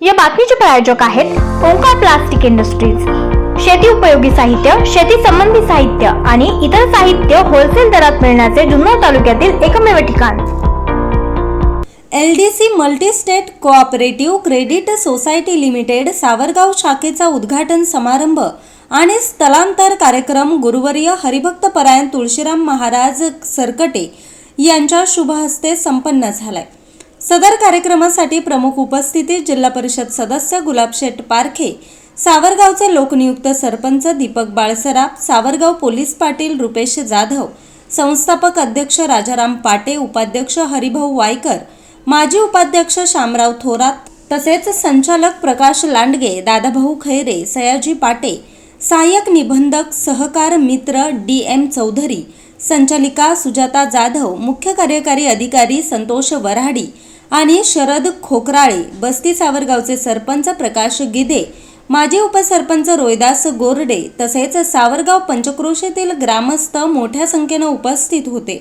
या बातमीचे प्रायोजक आहेत ओंकार प्लास्टिक इंडस्ट्रीज. शेती उपयोगी साहित्य शेती संबंधी साहित्य आणि इतर साहित्य होलसेल दरात मिळण्याचे जुन्नर तालुक्यातील एकमेव ठिकाण. L D C multistate cooperative credit society limited Savargaon शाखेचा उद्घाटन समारंभ आणि स्थलांतर कार्यक्रम गुरुवर्य हरिभक्त परायण तुळशीराम महाराज सरकटे यांच्या शुभहस्ते संपन्न झालाय. सदर कार्यक्रमासाठी प्रमुख उपस्थिती जिल्हा परिषद सदस्य गुलाबशेठ पारखे सावरगावचे लोकनियुक्त सरपंच दीपक बाळसराफ सावरगाव पोलीस पाटील रुपेश जाधव संस्थापक अध्यक्ष राजाराम पाटे उपाध्यक्ष हरिभाऊ वायकर माजी उपाध्यक्ष शामराव थोरात तसेच संचालक प्रकाश लांडगे दादाभाऊ खैरे सयाजी पाटे सहाय्यक निबंधक सहकार मित्र डी एम चौधरी संचालिका सुजाता जाधव मुख्य कार्यकारी अधिकारी संतोष वराडी आणि शरद खोकराळे बस्ती सावरगावचे सरपंच प्रकाश गिदे माजी उपसरपंच रोहिदास गोरडे तसेच सावरगाव पंचक्रोशीतील ग्रामस्थ मोठ्या संख्येनं उपस्थित होते.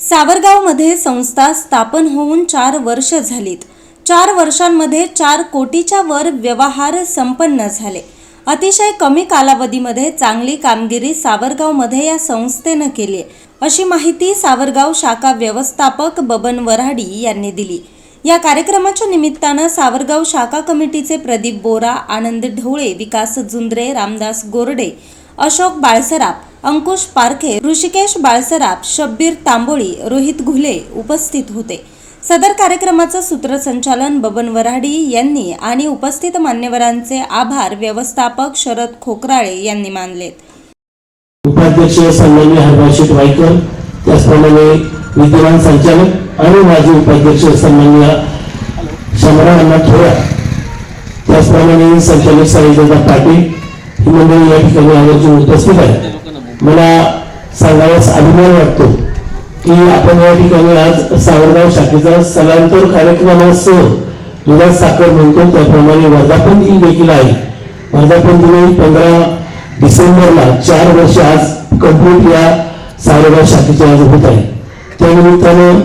सावरगावमध्ये संस्था स्थापन होऊन चार वर्ष झालीत. चार वर्षांमध्ये चार कोटीच्या वर व्यवहार संपन्न झाले. अतिशय कमी कालावधीमध्ये चांगली कामगिरी सावरगावमध्ये या संस्थेनं केली आहे, अशी माहिती सावरगाव शाखा व्यवस्थापक बबन वराडी यांनी दिली. या कार्यक्रमाच्या निमित्तानं सावरगाव शाखा कमिटीचे प्रदीप बोरा आनंद ढवळे विकास जुंद्रे रामदास गोरडे अशोक बाळसराप अंकुश पारखे ऋषिकेश बाळसराप शब्बीर तांबोळी रोहित घुले उपस्थित होते. सदर कार्यक्रमाचं सूत्रसंचालन बबन वराडी यांनी आणि उपस्थित मान्यवरांचे आभार व्यवस्थापक शरद खोकराळे यांनी मानले उपाध्यक्ष सन्मान्य हरभाषित वाईकर त्याचप्रमाणे विद्यमान संचालक आणि माजी उपाध्यक्ष सन्मान्य शंभराव अण्णा थोरात त्याचप्रमाणे संचालक साईदा पाटील ही मंडळी या ठिकाणी आवर्जून उपस्थित आहे मला सांगायलाच अभिमान वाटतो की आपण या ठिकाणी आज सावरगाव शाखेचा स्थलांतर कार्यक्रमासह दुधात साखर म्हणतो त्याप्रमाणे वर्धापन दिन देखील आहे. वर्धापन दिन पंधरा डिसेंबरला चार वर्ष आज कंप्लीट या सावरगाव शाखेचे आज होत आहे. त्यानिमित्तानं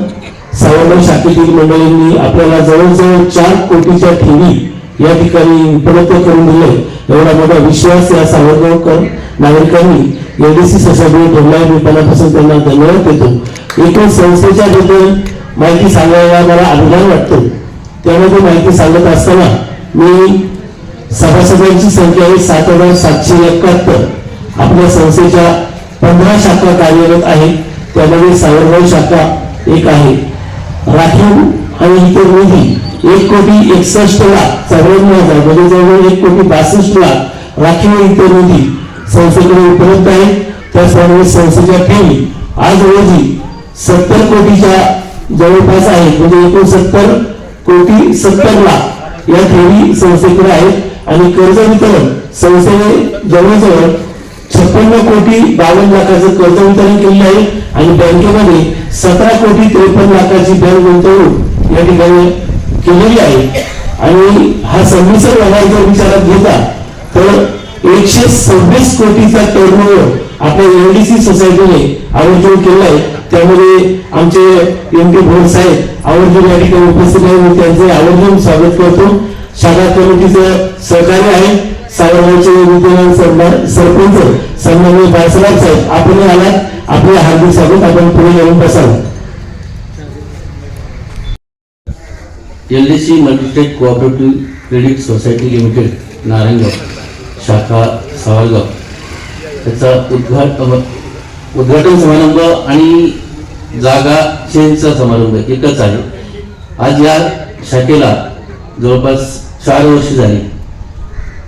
सावरगाव शाखेतील मंडळींनी आपल्याला जवळजवळ चार कोटीच्या ठेवी या ठिकाणी उपलब्ध करून दिले. एवढा मोठा विश्वास या सावरगावकर नागरिकांनी एलडीसी सोसायटीवर ठेवला मी त्यांना धन्यवाद देतो. एकूण संस्थेच्या बद्दल माहिती सांगायला मला अभिमान वाटतो. त्यामध्ये माहिती सांगत असताना मी सभासदांची संख्या आहे सात हजार सातशे एकाहत्तर. आपल्या संस्थेच्या पंधरा शाखा कार्यरत आहेत. त्यामध्ये सावरगाव शाखा एक आहे. राखीव आणि इतर निधी एक कोटी एकसष्ट लाख चौऱ्याण्णव हजार म्हणजे जवळ एक कोटी बासष्ट लाख राखीव इतर निधी संस्थेकडे उपलब्ध आहे. त्याचप्रमाणे संस्थेच्या ठेवी आज रोजी सत्तर कोटीच्या जवळपास आहेत. म्हणजे एकोणसत्तर कोटी सत्तर लाख या ठेवी संस्थेकडे आहेत. आणि कर्ज वितरण संस्थेने जवळजवळ छप्पन्न कोटी बावन्न लाखाचं कर्ज वितरण केलेलं आहे. आणि बँकेमध्ये सतरा कोटी त्रेपन्न लाखाची बँक गुंतवणूक या ठिकाणी केलेली आहे. आणि हा संमिश्र व्यवहार जर विचारात घेता तर एकशे सव्वीस कोटीचा टर्नओव्हर आपल्या एलडीसी सोसायटीने आवर्जून केला आहे. त्यामध्ये आमचे एम डी भोर साहेब आवर्जून या ठिकाणी उपस्थित आहे मी त्यांचे आवर्जून स्वागत करतो. शाखा कमिटीचं सहकार्य आहे. सावरगावचे विद्यमान सरपंच सन्माननीय बाळसराव साहेब आपण आलात. आपले हार्दिक स्वागत. आपण पुढे येऊन बसाल. L D C multistate cooperative credit society limited Narayangaon शाखा सावरगाव. त्याचा उद्घाट उद्घाटन समारंभ आणि जागा चेंजचा समारंभ एकच आहे. आज या शाखेला जवळपास चार वर्ष झाली.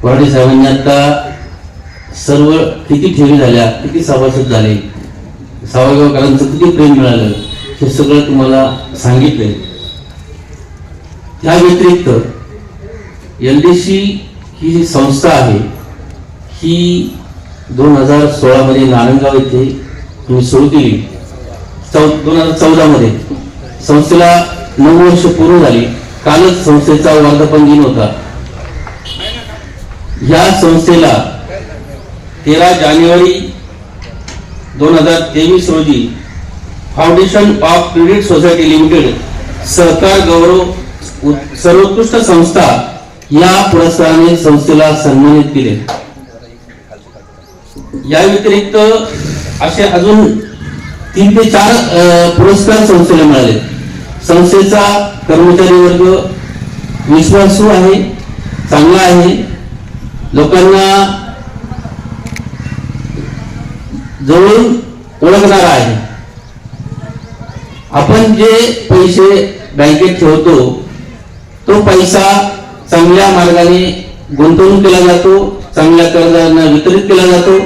वराडे साहेबांनी आता सर्व किती ठेवी झाल्या किती सभासद झाले सावरगावकरांचं किती प्रेम मिळालं हे सगळं तुम्हाला सांगितलंय. त्या व्यतिरिक्त एल डी सी ही जी संस्था आहे ही दोन हजार सोळामध्ये नारायणगाव येथे तुम्ही सुरू केली. चौ दोन हजार चौदामध्ये संस्थेला नऊ वर्ष पूर्ण झाली. कालच संस्थेचा वर्धापन दिन होता. या संस्थेला तेरा जानेवारी दोन हजार तेवीस रोजी foundation of credit society limited सहकार गौरव सर्वोत्कृष्ट संस्था या पुरस्काराने संस्थेला सन्मानित केले. या व्यतिरिक्त असे अजून तीन ते चार पुरस्कार संस्थेला मिळाले. संस्थेचा कर्मचारी वर्ग विश्वासू आहे चांगला आहे. लोकांना जवळून ओळखणारा आहे. आपण जे पैसे बँकेत ठेवतो तो पैसा चांगल्या मार्गाने गुंतवणूक केला जातो चांगल्या कर्जांना वितरित केला जातो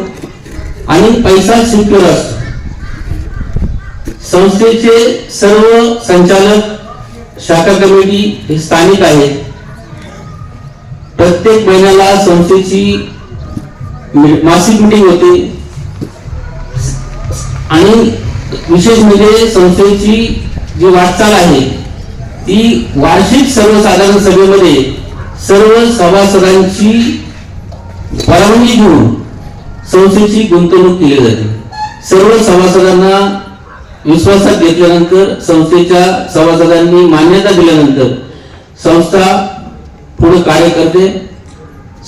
आणि पैसा सिक्युअर असतो. संस्थेचे सर्व संचालक शाखा कमिटी हे स्थानिक आहेत. प्रत्येक महिन्याला संस्थेची मासिक मिटिंग होते. आणि विशेष म्हणजे संस्थेची जी वाटचाल आहे ती वार्षिक सर्वसाधारण सभेमध्ये सर्व सभासदांची परवानगी घेऊन संस्थेची गुंतवणूक केली जाते. सर्व सभासदांना विश्वासात घेतल्यानंतर संस्थेच्या सभासदांनी मान्यता दिल्यानंतर संस्था पुढे कार्य करते.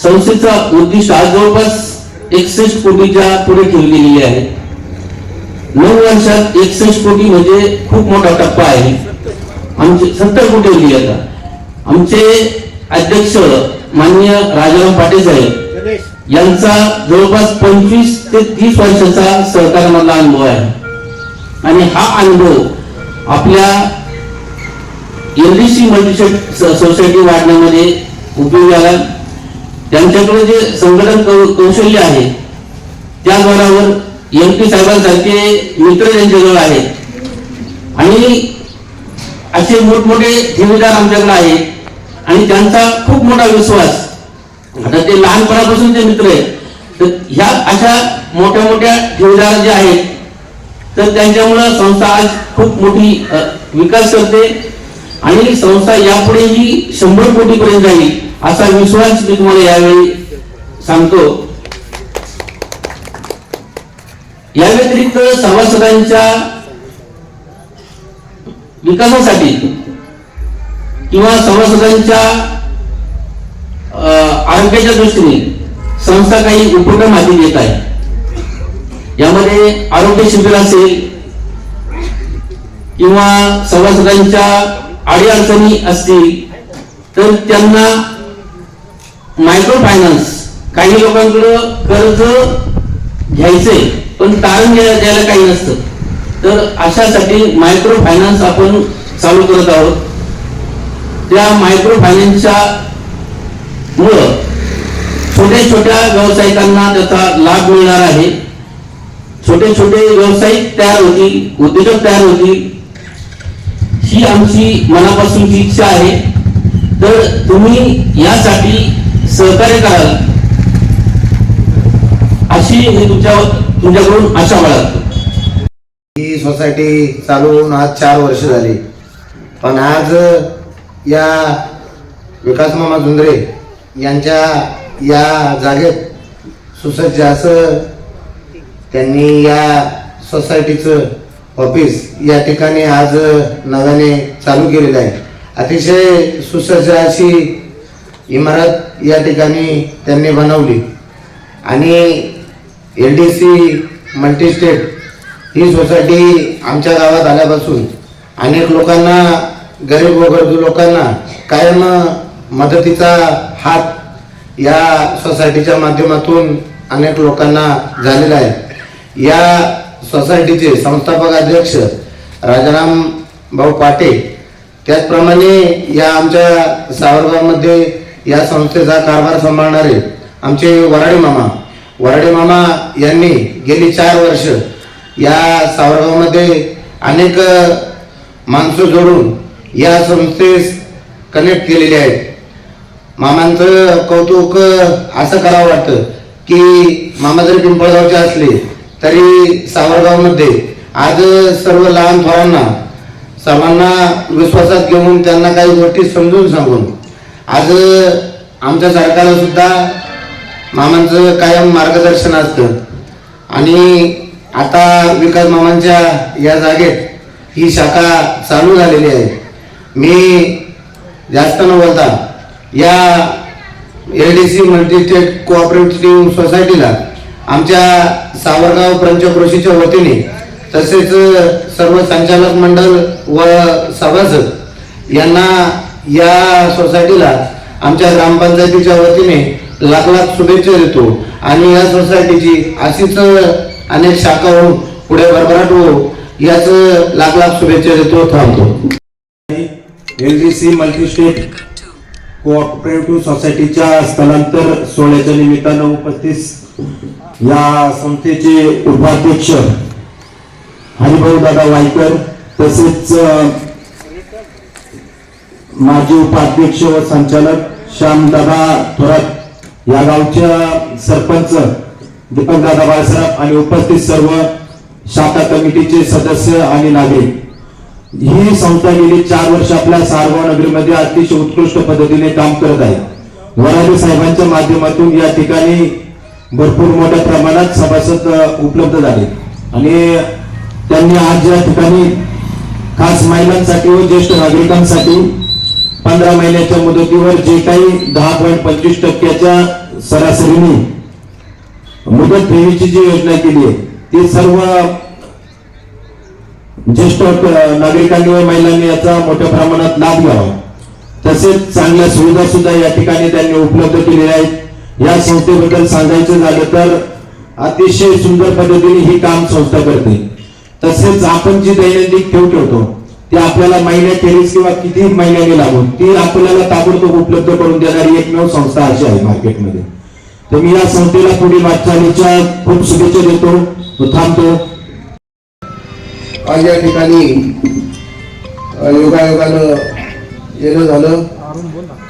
संस्थेचा उद्दिष्ट आज जवळपास एकसष्ट कोटीच्या पुढे ठेवलेली आहे. नऊ वर्षात एकसष्ट कोटी म्हणजे खूप मोठा टप्पा आहे. आमचे सत्तर कोटी होती आता. आमचे अध्यक्ष मान्य राजाराम पाटील साहेब यांचा जवळपास पंचवीस ते तीस वर्षाचा सहकार्यामधला अनुभव आहे. आणि हा अनुभव आपल्या एलडीसी मल्टीशेट सोसायटी वाढण्यामध्ये उपयोगी आला. त्यांच्याकडे जे संघटन कौशल्य आहे त्या जोरावर एम पी साहेबांसारखे मित्र त्यांच्याजवळ आहेत. आणि असे मोठमोठे ठेवीदार आमच्याकडे आहेत. आणि त्यांचा खूप मोठा विश्वास. आता ते लहानपणापासून ते मित्र आहेत. तर ह्या अशा मोठ्या मोठ्या ठेवीदार जे आहेत तर त्यांच्यामुळं संस्था आज खूप मोठी विकास करते. आणि संस्था यापुढेही शंभर कोटीपर्यंत जाईल असा विश्वास मी तुम्हाला यावेळी सांगतो. या व्यतिरिक्त सभासदांच्या विकासासाठी किंवा सभासदांच्या आरोग्याच्या दृष्टीने संस्था काही उपक्रम हाती घेत आहे यामध्ये आरोग्य शिबिर असेल किंवा सभासदांच्या अडीअडचणी असतील तर त्यांना मायक्रो फायनान्स काही लोकांकडं कर्ज घ्यायचंय. पण तारण द्यायला काही नसतं. तर अशासाठी मायक्रो फायनान्स आपण चालू करत आहोत. त्या मायक्रो फायनान्सच्या मुळे छोट्या छोट्या व्यावसायिकांना त्याचा लाभ मिळणार आहे. छोटे छोटे व्यावसायिक तयार होतील उद्योजक तयार होतील. ही आमची मनापासूनची इच्छा आहे. तर तुम्ही यासाठी सहकार्य कराल. अशी मी तुमच्या तुमच्याकडून आशा बाळगतो ही सोसायटी चालू होऊन आज चार वर्ष झाली. पण आज या विकास मामा झुंदरे यांच्या या जागेत सुसज्ज असं त्यांनी या सोसायटीचं ऑफिस या ठिकाणी आज नव्याने चालू केलेलं आहे. अतिशय सुसज्ज अशी इमारत या ठिकाणी त्यांनी बनवली. आणि एल डी सी मल्टीस्टेट ही सोसायटी आमच्या गावात आल्यापासून अनेक लोकांना गरीब व गरजू लोकांना कायम मदतीचा हात या सोसायटीच्या माध्यमातून अनेक लोकांना झालेला आहे. या सोसायटीचे संस्थापक अध्यक्ष राजाराम भाऊ पाटे त्याचप्रमाणे या आमच्या सावरगावमध्ये या संस्थेचा कारभार सांभाळणारे आमचे वराडी मामा वराडे मामा यांनी गेली चार वर्ष या सावरगावमध्ये अनेक माणसं जोडून या संस्थेस कनेक्ट केलेले आहेत. मामांचं कौतुक असं करावं वाटतं की मामा जरी पिंपळगावचे असले तरी सावरगावमध्ये आज सर्व लहान थोरांना सर्वांना विश्वासात घेऊन त्यांना काही गोष्टी समजून सांगून आज आमच्या सरकारला सुद्धा मामांचं कायम मार्गदर्शन असतं. आणि आता विकास मामांच्या या जागेत ही शाखा चालू झालेली आहे. मी जास्त न बोलता या L D C multistate cooperative सोसायटीला आमच्या सावरगाव पंचक्रोशीच्या वतीने तसेच सर्व संचालक मंडळ व सभासद यांना या सोसायटीला आमच्या ग्रामपंचायतीच्या वतीने लाख लाख शुभेच्छा देतो. आणि या सोसायटीची अशीच अनेक शाखा होऊन पुढे भरभराट हो याच लाख लाख शुभेच्छा देतो थांबतो. L G C multistate cooperative सोसायटीच्या स्थलांतर सोहळ्याच्या निमित्तानं उपस्थित या संस्थेचे उपाध्यक्ष हरिभाऊ दादा वायकर तसेच माजी उपाध्यक्ष व संचालक श्यामदादा थोरात या गावच्या सरपंच दीपक दादा बाळासाहेब आणि उपस्थित सर्व शाखा कमिटीचे सदस्य आणि नागरिक. ही संस्था गेली चार वर्ष आपल्या सारगाव नगरीमध्ये अतिशय उत्कृष्ट पद्धतीने काम करत आहे. वराडी साहेबांच्या माध्यमातून या ठिकाणी भरपूर मोठ्या प्रमाणात सभासद उपलब्ध झाले. आणि त्यांनी आज या ठिकाणी खास महिलांसाठी व ज्येष्ठ नागरिकांसाठी पंधरा महिन्याच्या मुदतीवर जे काही दहा पॉईंट पंचवीस टक्क्याच्या सरासरीने मुदत ठेवीची जी योजना केली आहे ती सर्व ज्येष्ठ नागरिकांनी व महिलांनी याचा मोठ्या प्रमाणात लाभ घ्यावा. तसेच चांगल्या सुविधा सुद्धा या ठिकाणी त्यांनी उपलब्ध केलेल्या आहेत. या संस्थेबद्दल सांगायचं झालं तर अतिशय सुंदर पद्धतीने ही काम संस्था करते. तसेच आपण जी दैनंदिन ठेव ठेवतो ते आपल्याला महिन्याखेरीज किंवा किती महिन्याने लागून ती आपल्याला ताबडतोब उपलब्ध करून देणारी एकमेव संस्था अशी आहे मार्केटमध्ये. तर मी या संस्थेला पुढील वाटचालीच्या खूप शुभेच्छा देतो थांबतो. आज या ठिकाणी योगायोगानं येणं झालं.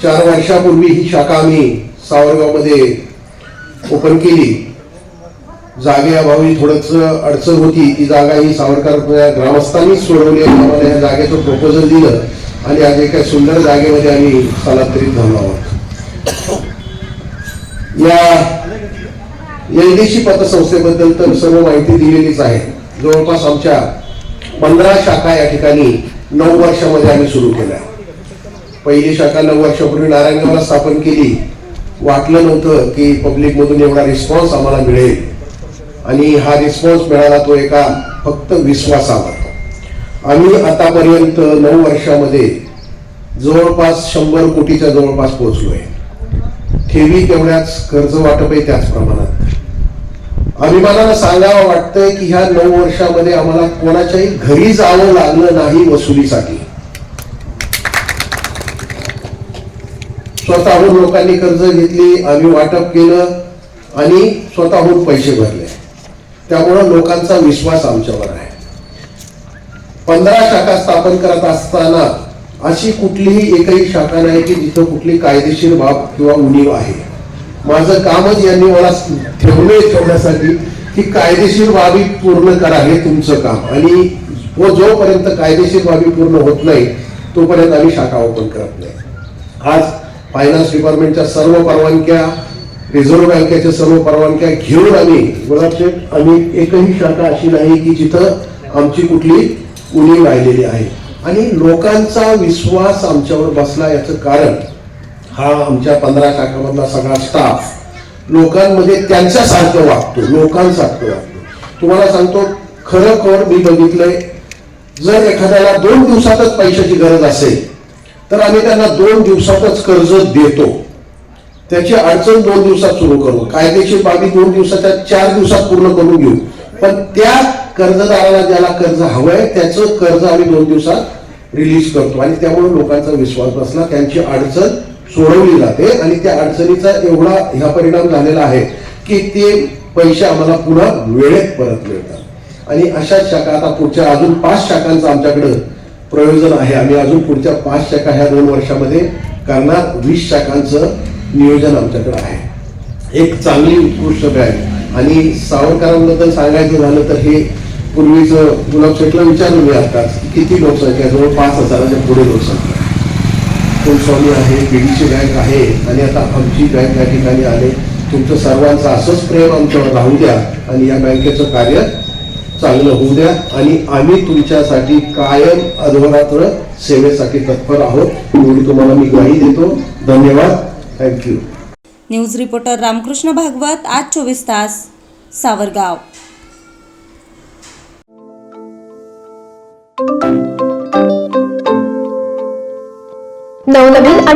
चार वर्षापूर्वी ही शाखा आम्ही सावरगावमध्ये ओपन केली. जागेअभावी थोडंच अडचण होती. ती जागा ही सावरकर ग्रामस्थांनीच सोडवली आणि आम्हाला या जागेचं प्रपोजल दिलं आणि आज एका सुंदर जागेमध्ये आम्ही स्थलांतरित झालो आहोत. या एलडीसी पतसंस्थेबद्दल तर सर्व माहिती दिलेलीच आहे. जवळपास आमच्या पंधरा शाखा या ठिकाणी नऊ वर्षामध्ये आम्ही सुरू केल्या. पहिली शाखा नऊ वर्षापूर्वी नारायणगावला स्थापन केली. वाटलं नव्हतं की पब्लिकमधून एवढा रिस्पॉन्स आम्हाला मिळेल. आणि हा रिस्पॉन्स मिळाला तो एका फक्त विश्वासावर. आम्ही आतापर्यंत नऊ वर्षामध्ये जवळपास शंभर कोटीच्या जवळपास पोहोचलोय. ठेवी तेवढ्याच कर्ज वाटपही त्याच प्रमाणात. अभिमानानं सांगावं वाटतंय की ह्या नऊ वर्षामध्ये आम्हाला कोणाच्याही घरी जावं लागलं नाही वसुलीसाठी. स्वतःहून लोकांनी कर्ज घेतली आम्ही वाटप केलं आणि स्वतःहून पैसे भरले. त्यामुळं लोकांचा विश्वास आमच्यावर आहे. पंधरा शाखा स्थापन करत असताना अशी कुठलीही एकही शाखा नाही की जिथं कुठली कायदेशीर बाब किंवा उणीव आहे. माझं कामच यांनी मला ठेवले ठेवण्यासाठी की कायदेशीर बाबी पूर्ण करा हे तुमचं काम. आणि व जोपर्यंत कायदेशीर बाबी पूर्ण होत नाही तोपर्यंत आम्ही शाखा ओपन करत नाही. आज फायनान्स डिपार्टमेंटच्या सर्व परवानग्या रिझर्व्ह बँकेच्या सर्व परवानग्या घेऊन आम्ही गुलाबशेठ आम्ही एकही शाखा अशी नाही की जिथं आमची कुठली उणी राहिलेली आहे. आणि लोकांचा विश्वास आमच्यावर बसला याचं कारण हा आमच्या पंधरा शाखामधला सगळा स्टाफ लोकांमध्ये त्यांच्यासारखं वागतो लोकांसारखं वागतो. तुम्हाला सांगतो खरं खर मी बघितलंय जर एखाद्याला दोन दिवसातच पैशाची गरज असेल तर आम्ही त्यांना दोन दिवसातच कर्ज देतो. त्याची अडचण दोन दिवसात सुरू करू. कायदेशीर बाबी दोन दिवसाच्या चार दिवसात पूर्ण करून घेऊ. पण त्या कर्जदाराला ज्याला कर्ज हवंय त्याचं कर्ज आम्ही दोन दिवसात रिलीज करतो. आणि त्यामुळे लोकांचा विश्वास बसला त्यांची अडचण सोडवली जाते. आणि त्या अडचणीचा एवढा ह्या परिणाम झालेला आहे की ते पैसे आम्हाला पुन्हा वेळेत परत मिळतात. आणि अशाच शाखा आता पुढच्या अजून पाच शाखांचं आमच्याकडं प्रयोजन आहे. आम्ही अजून पुढच्या पाच शाखा ह्या दोन वर्षामध्ये करणार. वीस शाखांचं नियोजन आमच्याकडे आहे. एक चांगली उत्कृष्ट बँक आणि सावरकरांबद्दल सांगायचं झालं तर हे पूर्वीच गुलाब शेठला विचारलं मी आताच किती लोकसंख्या जवळ पाच हजाराच्या पुढे लोकसंख्या आहे कुलस्वामी आहे बीडीसी बँक आहे आणि आता आमची बँक या ठिकाणी आले. तुमचं सर्वांचं असंच प्रेम आमच्यावर राहू द्या आणि या बँकेचं कार्य चांगलं होऊ द्या. आणि आम्ही तुमच्यासाठी कायम अधोरात्र सेवेसाठी तत्पर आहोत. एवढी तुम्हाला मी ग्वाही देतो. धन्यवाद. Thank you news reporter Ramkrishna Bhagwat आज चोवीस तास सावरगाव.